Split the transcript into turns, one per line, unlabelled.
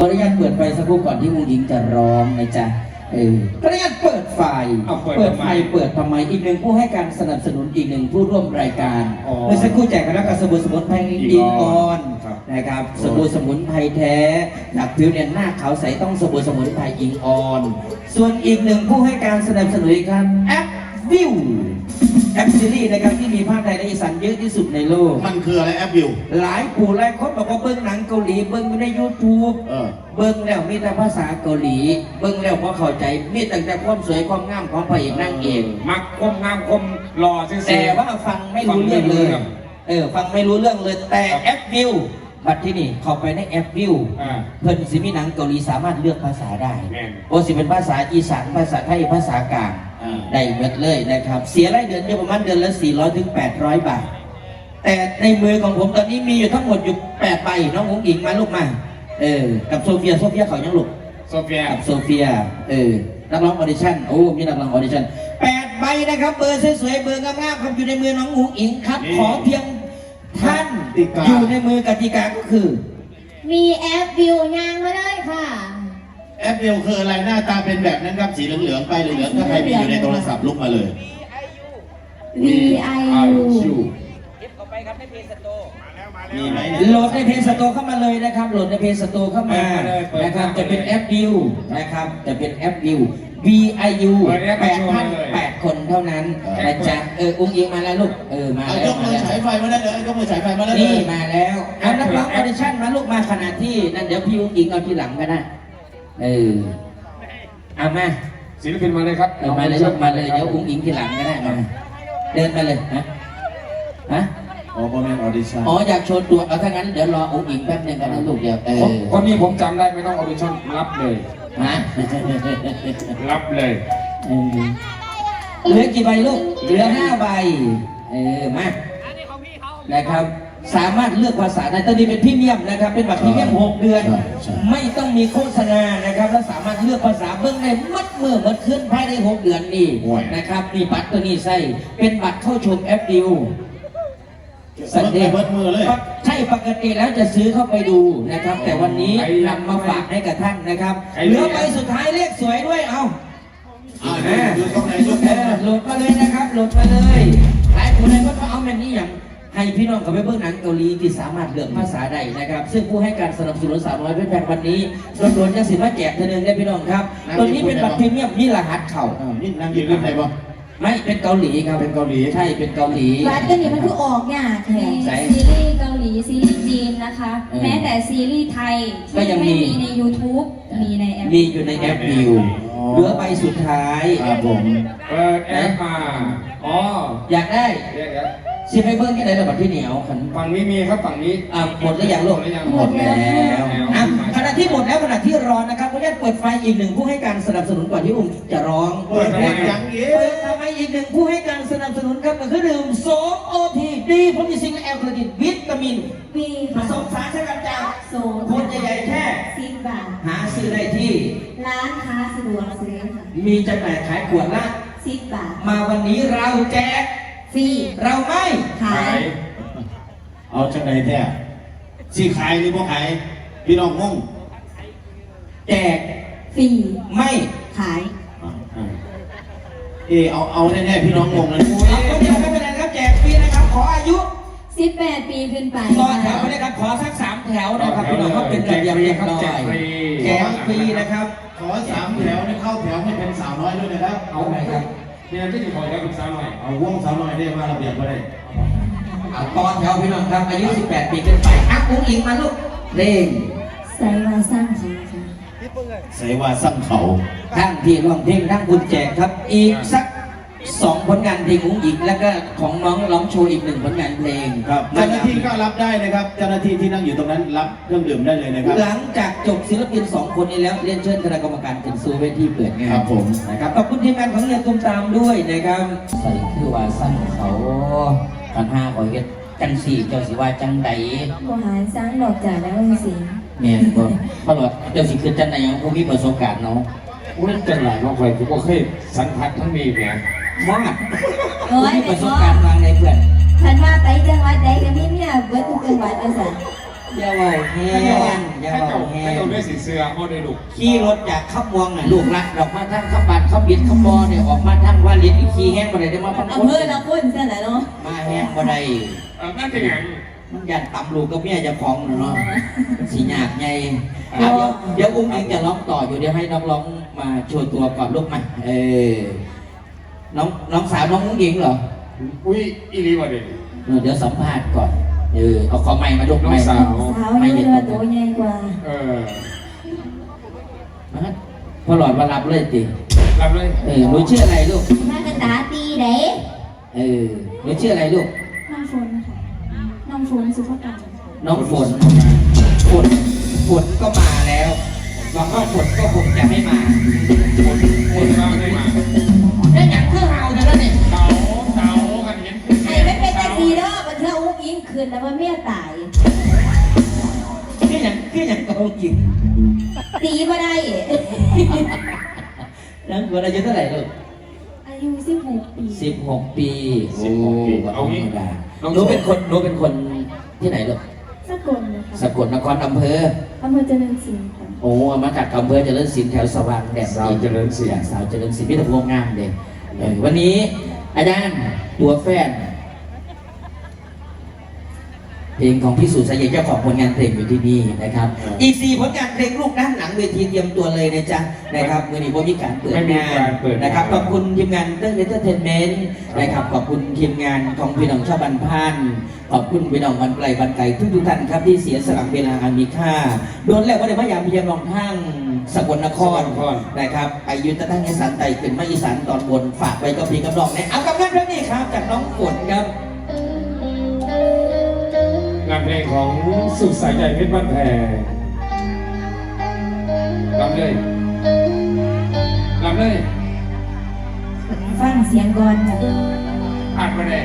ขออนุญาตเปิดไฟสักครู่ก่อนที่มูหญิงจะร้องนะจ๊ะเออขออนุญาตเปิดไฟ
เอาเปิด
เปิด
ทำไม
ไฟเปิดทำไม อีกหนึ่งผู้ให้การสนับสนุนอีกหนึ่งผู้ร่วมรายการ
อ๋อ
เมื่อสักครู่แจกไปแล้วกับสบู่สมุนไพร
อี
ดี
ก
อ
อ่
อ
อน
น
ครับ
นะครับสบู่สมุนไพรแท้หนักผิวเนี่ยหน้าขาวใสต้องสบู่สมุนไพรอิงออน ส่วนอีกหนึ่งผู้ให้การสนับสนุนอีกครับแอป วิวแอปซีรีส์นะครับที่มีภาคไทยและอีสานเยอะที่สุดในโลก
มันคืออะไรแอปวิว
หลายผู้หลายคนบอกว่าเบิ้งหนังเกาหลีเบิ้งอยู่ใน YouTube
เออ
เบิ้งแล้วมีแต่ภาษาเกาหลี เบิ้งแล้วพอเข้าใจมีแต่แต่ความสวยความงามของพระเอกนางเอก
มักคมงามคมรอซื่อๆ
แต่ว่าฟังไม่รู้เรื่องเลย
ฟังไม่รู้เรื่อง
เออฟังไม่รู้เรื่องเลยแต่แอปวิวบัดที่นี่เข้าไปในแอปวิว
อ่า
เพิ่นสิมีหนังเกาหลีสามารถเลือกภาษาได้
แม่น
โอสิเป็นภาษาอีสานภาษาไทยภาษากลาง
อ่า
ได้หมดเลยนะครับ เสียรายเดือนอยู่ประมาณเดือนละ 400ถึง800 บาท แต่ในมือของผมตอนนี้มีอยู่ทั้งหมดอยู่8ใบน้องหงอิงมาลูกมา เออ กับโซเฟียโซเฟียเขายังลูก
โซเฟีย
กับโซเฟีย เออ นักร้องออดิชั่น โอ้ มีนักร้องออดิชั่นแปดใบนะครับ เบอร์สวยๆ เบอร์งามๆครับอยู่ในมือน้องหงอิงครับ
นี่
ขอเพียงท่าน
กติกา
อยู่ในมือกติกาก็คือ
มีแอปวิวยางมาเลยค่ะ
แอปวิวคืออะไรหน้าตาเป็นแบบนั้นครับสีเหลืองๆไปเหลืองๆถ้าใครมีอยู่ในโทรศัพท์ลุกมาเลย
V I U
มีไหม
โหลดในเพจสโตร์เข้ามาเลยนะครับ โหลดในเพจสโตร์เข้ามา
เปิดมาเลยเปิด
นะครับ
มาเลย
จะเป็นแอปวิวนะครับ จะเป็นแอปวิว V I U
เปิดแอป
แป
มา
ด
โชว์
พัน
เลย
แปดคนเท่านั้นนะจ๊ะเออ อุ้งอิงมาแล้วลูก เออ มา
เอา
แล้
ยวก
มา
มือ
แล้ว
ฉายไฟมาได้เลยยกมือฉายไฟมาได้เล
นี่
ย
มาแล้วเอานักร้องออดิชั่นมาลูกมาขนาดที่นั่นเดี๋ยวพี่อุ้งอิงเอาทีหลังก็ได้ เออเอามา
ศิลปินมาเลยครับ
เออมาเลยลูกมาเลยเดี๋ยวอุ้งอิงทีหลังก็ได้มาเดินมาเลยฮะฮะ
อ๋อโมเมนต์ออดิชั่น
อ๋ออยากโชว์ตัวเอาถ้างั้นเดี๋ยวรออุ้งอิงแป๊บนึงกันนะลูกเดียวเอ
ผม
อ
คนนี้ผมจำได้ไม่ต้องออดิชั่นรับเลย
ฮะ
รับเลย
เออเหลือกี่ใบลูกเหลือห้าใบเออมานะครับ สามารถเลือกภาษาได้ตอนนี้เป็นพรีเมียมนะครับ เป็นบัตรพรีเมียมหกเดือนไม่ต้องมีโฆษณานะครับ แล้วสามารถเลือกภาษาเบื้องในมัดเมื่อมัดขึ้นภายในหกเดือนนี่นะครับนี่บัตรตัวนี้ใส่เป็นบัตรเข้าชมแอปดิว
สันเดย์เบิดมือเลย
ใช่ปกติแล้วจะซื้อเข้าไปดูนะครับ แต่วันนี้นำมาฝากให้กับท่านนะครับเหลือใบสุดท้ายเลขสวยด้วยเอา
อ่าดูตรงไหนยก
เอ
มือ
อโหลดมาเลยนะครับโหลดมาเลยหลายคนเลยก็เอาแมนนี่อย่าง ให้พี่น้องกับไปเบิ่งหนังเกาหลีที่สามารถเลือกภาษาได้นะครับ ซึ่งผู้ให้การสนับสนุนสาวน้อยเป็นแฟนวันนี้โดนๆจะสิมาแจกเธอหนึ่งได้พี่น้องครับตัวนี้เป็นบัตรพรีเมียมมีรหัสเข่า
อ่านี่นั่งยืนเล่นไหนบ่
ไม่เป็นเกาหลีครับ
เป็นเกาหลี
ใช่เป็นเกาหลี
วัดกันนี่มันคือออกเนี่ยแถม
ใส่
ซีรีส์เกาหลีซีรีส์จีนนะคะ
เออ
แม้แต่ซีรีส์ไทย
ก็ยัง
ที่
มี
ไม่มีใน YouTube มีในแอป
มีอยู่ในแอปวิวเหลือใบสุดท้าย
ครับผม
เปิดแอปมา อ๋อ
อยากได้
เดี๋ยวเดี๋ยว
สิไปเบิ่งที่ไหนระบัดที่เหนียวขัน
ฝั่งนี้มีครับฝั่งนี้
อะหมดหรือยังลูก
หมดหรือยัง
หมดแล้วอะขณะที่หมดแล้วขณะที่รอนะครับก็ได้เปิดไฟอีกหนึ่งผู้ให้การสนับสนุนก่อนที่ผมจะร้อง
เปิดเพลงยังเงี้
เปิดทำไมอีกหนึ่งผู้ให้การสนับสนุนครับก็คือดื่มโซโอทีดีผลิตสิ่งแอลกอฮอล์วิตามิน
ปี
ผสมสารสกัดจาก
โซ
ขวดใหญ่ๆแค่
สิบบาท
หาซื้อได้ที่
ร้านค้าสะดวกซื้อค่ะ
มีจำหน่ายขายขวดละ
สิบบาท
มาวันนี้เราแจก
ฟรี
เราไม่
ขาย
เอาจังไหนแท้สีขายหรือบ่ขาย พี่น้องงง
แจก
ฟรี
ไม่
ขาย
อ่าอ่าเออเอาเอาแน่ๆพี่น้องงงเลย
เอาคนเดียวไม่เป็นไรครับแจกฟรีนะครับ ขออายุ
18ปีขึ้นไป
ต่อแถวไปเลยครับขอสักสามแถวนะครับพี่น้องก็เป็นระเบียบเรียบร้อย
แจกฟรี
แจกฟรีนะครับ
ขอสามแถวนี่เข้าแถวให้เป็นสาวน้อยด้วยนะครับ
เอาไหนครับ
เนี่ยที่จะขอแล้วคุณสาวหน่อย
เอาวงสาวน้อยได้มาระเบียบก็ได้
เอาต่อแถวพี่น้องครับอายุ 18 ปีขึ้นไปอักอุ้งอิงมาลูกเร่ง
ใส่มาสร้างชีวิตค่ะ
ใส่ว่าสั่งเขา
ทั้งที่ร้องเพลงทั้งคุณแจกครับอีกสัก สองผลงานเพลงอุ้งอิงแล้วก็ของน้องร้องโชว์อีกหนึ่งผลงานเพลง
ครับเจ้าหน้าที่ก็รับได้นะครับ เจ้าหน้าที่ที่นั่งอยู่ตรงนั้นรับเครื่องดื่มได้เลยนะครับ
หลังจากจบศิลปินสองคนนี้แล้วเรียนเชิญคณะกรรมการขึ้นสู่เวทีเปิดงาน
ครับผม
นะครับขอบคุณทีมงานของเรียนตุ้มตามด้วยนะครับใส่คือว่าสั้นเขากันห้าขอยเฮ็ดจังสี่เจ้าสิว่าจังใด
บหารสร้างดอกจากแล้วสิ
แม่นบ่เพราะว่าเจ้าสิคือจังใดยังผู้มีประสบการณ์เนาะ
อุ้ยจังหลายมากไปผมก็เคยสัมผัสทั้งมีเนี่ย
มาก
โอ้
ผู้
ย
มีป
ไม่
ระส
พ
บ
อ
การณ์วางในเพื่อน
ฉันว่าไปจังหวัดใดก็มีเมียเบิดทุกจังหวัดเลยสิ
อย่าเว่าแห้
ให้เจ้าง
อย่า
ให้
เว่า
เจ้า
แห้
ให้
ง
เจ้าได้สีเสื้อโมได้ลูก
ขี่รถจากขับมวงน่ะลูกรักดอกมาทั้งขับบัดขับบิดขับบอเนี่ยออกมาทั้งว่าลิ้นขี่แห้งบ่ได้ได้มาพันค
อำ
น
เภอละคนซะแหละเนาะ
มาแห้งบ่ได้
เออนั่นเป็นอย่าง
มันยันตำลูกกับเมียเจะของน่ะเนาะมันสีหยาบไงอะเดี๋ยวเดี๋ยวอุ้งอิงจะร้องต่ออยู่เดี๋ยวให้น้องร้องมาโชว์ตัวก่อนลูกมาเออ น้องน้องสาวน้องอุ้งอิงเหรอ
อุ้ยอีรีวะเด็ก
เออเดี๋ยวสัมภาษณ์ก่อน เออ เอาขอไม้มาลูก
น้อง
ไม้
สาว
สาวอยู่เรือตัวใหญ่กว่า
เออ
มาพอหลอดมารับเลยติ
รับเลย
เออหนูชื่ออะไรลูก
มากระตาตีเด้
เออหนูชื่ออะไรลูก
น้องฝนค่ะ น้องฝนสุภกรรม
น้องฝน ฝน ฝนก็มาแล้วหวังว่าฝนก็คงจะไม่มา
คน
แล้ว
ว่าเมียตาย
แค่อย่างแค่อย่างก็เอากิน
ตีมาได้
แล้วหัวอายุเท่าไหร่ลูก
อายุสิบหกปี
สิบหกปี
สิบหกปี
โอ้
เอางี้
ธรรมดาหนูเป็นคนหนูเป็นคนที่ไหนลูก
สกลนะคะ
สกลนครอำเภอ
อำเภอเจริญศรีค่ะ
โอ้มาจากอำเภอเจริญศิลป์แถวสว่างแดด
สาวเจริญศิลป์
สาวเจริญศิลป์พิธภัณฑ์งามเด็กเออวันนี้อาจารย์ตัวแฟน เพลงของพี่สุสายเจ้าของผลงานเพลงอยู่ที่นี่นะครับ อีกสี่ผลงานเพลงลูกด้านหลังเวทีเตรียมตัวเลยนะจ๊ะนะครับวันนี้ผมมีการเปิด
ไม่มี
งาน
การเปิด
นะครับขอบคุณทีมงานเรื่องเอนเตอร์เทนเมนต์นะครับขอบคุณทีมงานของพี่น้องชาวบันพานขอบคุณพี่น้องบันไกลบันไกลทุกทุกๆท่านครับที่เสียสละเวลาอันมีค่าโดนแล้วว่าได้พยายามพยายามลองทางสกลนคร
สกลนคร
นะครับไปยุทธตั้งอีสานไต่ขึ้นมาอีสานตอนบนฝากไว้กับพี่กับน้องเนี่ยเอากับงานเพลงนี้ครับจากน้องฝนครับ
งานเพลงของสุดสายใหญ่เพชรบ้านแพรลำเลยลำเลย
ฟังเสียงก่อนจ้ะ
อัดมาเลย